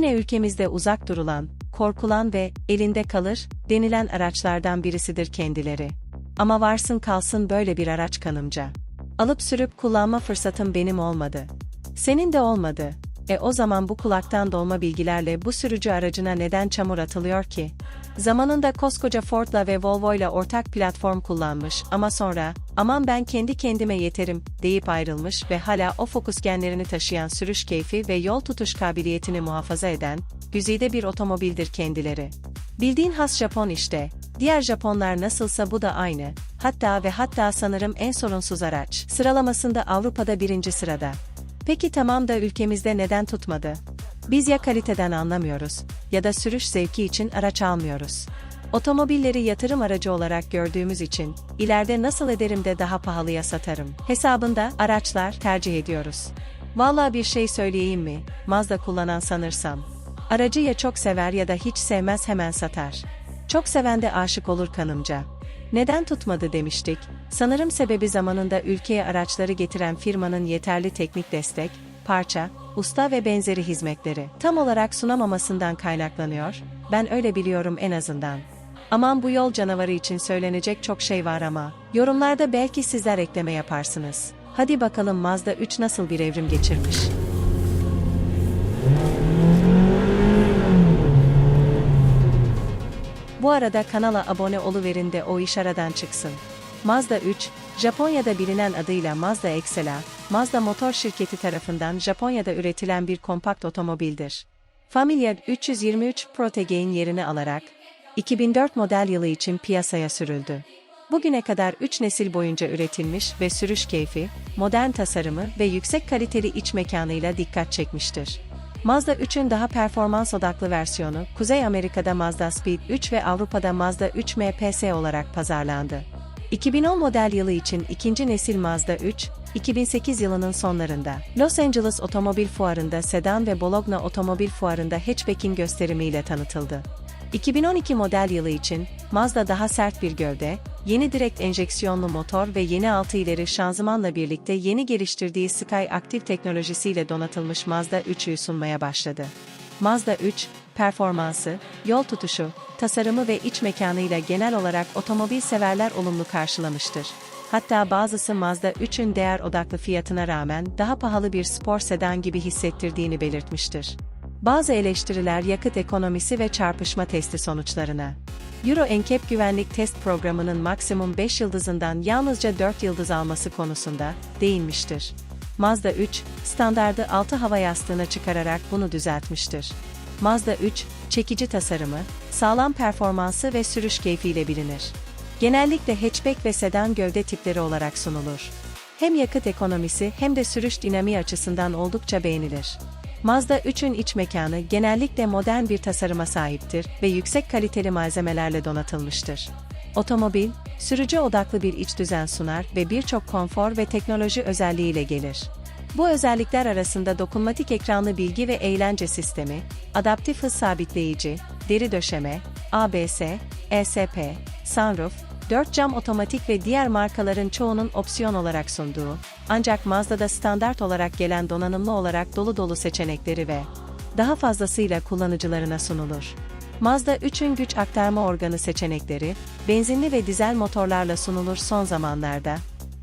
Yine ülkemizde uzak durulan, korkulan ve elinde kalır denilen araçlardan birisidir kendileri. Ama varsın kalsın böyle bir araç kanımca. Alıp sürüp kullanma fırsatım benim olmadı. Senin de olmadı. E o zaman bu kulaktan dolma bilgilerle bu sürücü aracına neden çamur atılıyor ki? Zamanında koskoca Ford'la ve Volvo'yla ortak platform kullanmış ama sonra, aman ben kendi kendime yeterim, deyip ayrılmış ve hala o fokus genlerini taşıyan sürüş keyfi ve yol tutuş kabiliyetini muhafaza eden, güzide bir otomobildir kendileri. Bildiğin has Japon işte, diğer Japonlar nasılsa bu da aynı, hatta ve hatta sanırım en sorunsuz araç, sıralamasında Avrupa'da birinci sırada. Peki tamam da ülkemizde neden tutmadı? Biz ya kaliteden anlamıyoruz ya da sürüş zevki için araç almıyoruz. Otomobilleri yatırım aracı olarak gördüğümüz için ileride nasıl ederim de daha pahalıya satarım hesabında araçlar tercih ediyoruz. Vallahi bir şey söyleyeyim mi? Mazda kullanan sanırsam. Aracı ya çok sever ya da hiç sevmez hemen satar. Çok seven de aşık olur kanımca. Neden tutmadı demiştik. Sanırım sebebi zamanında ülkeye araçları getiren firmanın yeterli teknik destek, parça, usta ve benzeri hizmetleri tam olarak sunamamasından kaynaklanıyor. Ben öyle biliyorum en azından. Aman bu yol canavarı için söylenecek çok şey var ama yorumlarda belki sizler ekleme yaparsınız. Hadi bakalım Mazda 3 nasıl bir evrim geçirmiş. Bu arada kanala abone oluverin de o iş aradan çıksın. Mazda 3, Japonya'da bilinen adıyla Mazda Excela, Mazda Motor Şirketi tarafından Japonya'da üretilen bir kompakt otomobildir. Familia 323 Protege'in yerini alarak, 2004 model yılı için piyasaya sürüldü. Bugüne kadar 3 nesil boyunca üretilmiş ve sürüş keyfi, modern tasarımı ve yüksek kaliteli iç mekanıyla dikkat çekmiştir. Mazda 3'ün daha performans odaklı versiyonu, Kuzey Amerika'da Mazda Speed 3 ve Avrupa'da Mazda 3 MPS olarak pazarlandı. 2010 model yılı için ikinci nesil Mazda 3, 2008 yılının sonlarında Los Angeles Otomobil Fuarı'nda sedan ve Bologna Otomobil Fuarı'nda hatchback'in gösterimiyle tanıtıldı. 2012 model yılı için Mazda daha sert bir gövde, yeni direkt enjeksiyonlu motor ve yeni 6 ileri şanzımanla birlikte yeni geliştirdiği Sky Active teknolojisiyle donatılmış Mazda 3'ü sunmaya başladı. Mazda 3, performansı, yol tutuşu, tasarımı ve iç mekanıyla genel olarak otomobil severler olumlu karşılamıştır. Hatta bazısı Mazda 3'ün değer odaklı fiyatına rağmen daha pahalı bir spor sedan gibi hissettirdiğini belirtmiştir. Bazı eleştiriler yakıt ekonomisi ve çarpışma testi sonuçlarına. Euro NCAP güvenlik test programının maksimum 5 yıldızından yalnızca 4 yıldız alması konusunda değinmiştir. Mazda 3, standardı 6 hava yastığına çıkararak bunu düzeltmiştir. Mazda 3, çekici tasarımı, sağlam performansı ve sürüş keyfiyle bilinir. Genellikle hatchback ve sedan gövde tipleri olarak sunulur. Hem yakıt ekonomisi hem de sürüş dinamiği açısından oldukça beğenilir. Mazda 3'ün iç mekanı genellikle modern bir tasarıma sahiptir ve yüksek kaliteli malzemelerle donatılmıştır. Otomobil, sürücü odaklı bir iç düzen sunar ve birçok konfor ve teknoloji özelliğiyle gelir. Bu özellikler arasında dokunmatik ekranlı bilgi ve eğlence sistemi, adaptif hız sabitleyici, deri döşeme, ABS, ESP, sunroof, 4 cam otomatik ve diğer markaların çoğunun opsiyon olarak sunduğu, ancak Mazda'da standart olarak gelen donanımlı olarak dolu dolu seçenekleri ve daha fazlasıyla kullanıcılarına sunulur. Mazda 3'ün güç aktarma organı seçenekleri, benzinli ve dizel motorlarla sunulur son zamanlarda.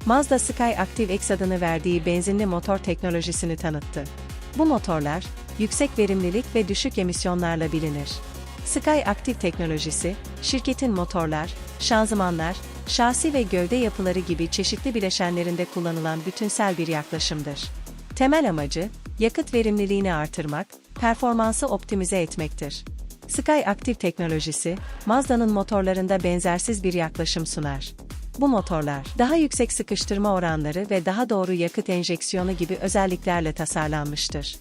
Mazda Sky Active X adını verdiği benzinli motor teknolojisini tanıttı. Bu motorlar, yüksek verimlilik ve düşük emisyonlarla bilinir. Sky Active teknolojisi, şirketin motorlar, şanzımanlar, şasi ve gövde yapıları gibi çeşitli bileşenlerinde kullanılan bütünsel bir yaklaşımdır. Temel amacı, yakıt verimliliğini artırmak, performansı optimize etmektir. Sky Active teknolojisi, Mazda'nın motorlarında benzersiz bir yaklaşım sunar. Bu motorlar, daha yüksek sıkıştırma oranları ve daha doğru yakıt enjeksiyonu gibi özelliklerle tasarlanmıştır.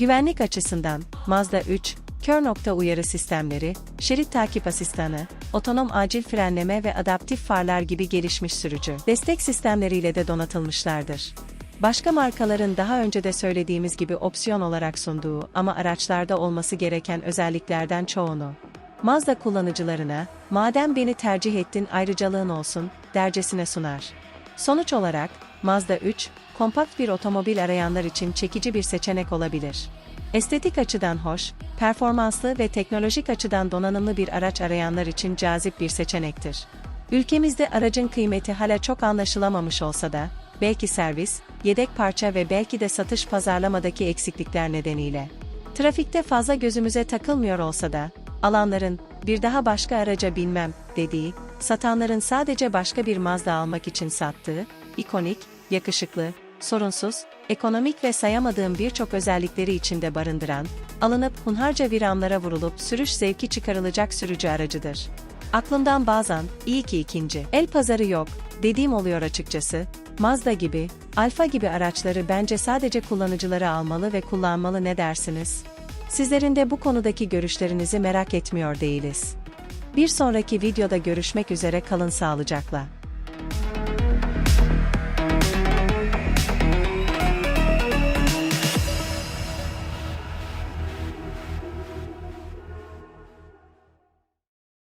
Güvenlik açısından, Mazda 3, kör nokta uyarı sistemleri, şerit takip asistanı, otonom acil frenleme ve adaptif farlar gibi gelişmiş sürücü destek sistemleriyle de donatılmışlardır. Başka markaların daha önce de söylediğimiz gibi opsiyon olarak sunduğu ama araçlarda olması gereken özelliklerden çoğunu Mazda kullanıcılarına, madem beni tercih ettin ayrıcalığın olsun, dercesine sunar. Sonuç olarak, Mazda 3, kompakt bir otomobil arayanlar için çekici bir seçenek olabilir. Estetik açıdan hoş, performanslı ve teknolojik açıdan donanımlı bir araç arayanlar için cazip bir seçenektir. Ülkemizde aracın kıymeti hala çok anlaşılamamış olsa da, belki servis, yedek parça ve belki de satış pazarlamadaki eksiklikler nedeniyle. Trafikte fazla gözümüze takılmıyor olsa da, alanların, bir daha başka araca binmem, dediği, satanların sadece başka bir Mazda almak için sattığı, ikonik, yakışıklı, sorunsuz, ekonomik ve sayamadığım birçok özellikleri içinde barındıran, alınıp hunharca viranlara vurulup sürüş zevki çıkarılacak sürücü aracıdır. Aklımdan bazen, iyi ki ikinci, el pazarı yok, dediğim oluyor açıkçası, Mazda gibi, Alfa gibi araçları bence sadece kullanıcıları almalı ve kullanmalı ne dersiniz? Sizlerin de bu konudaki görüşlerinizi merak etmiyor değiliz. Bir sonraki videoda görüşmek üzere kalın sağlıcakla.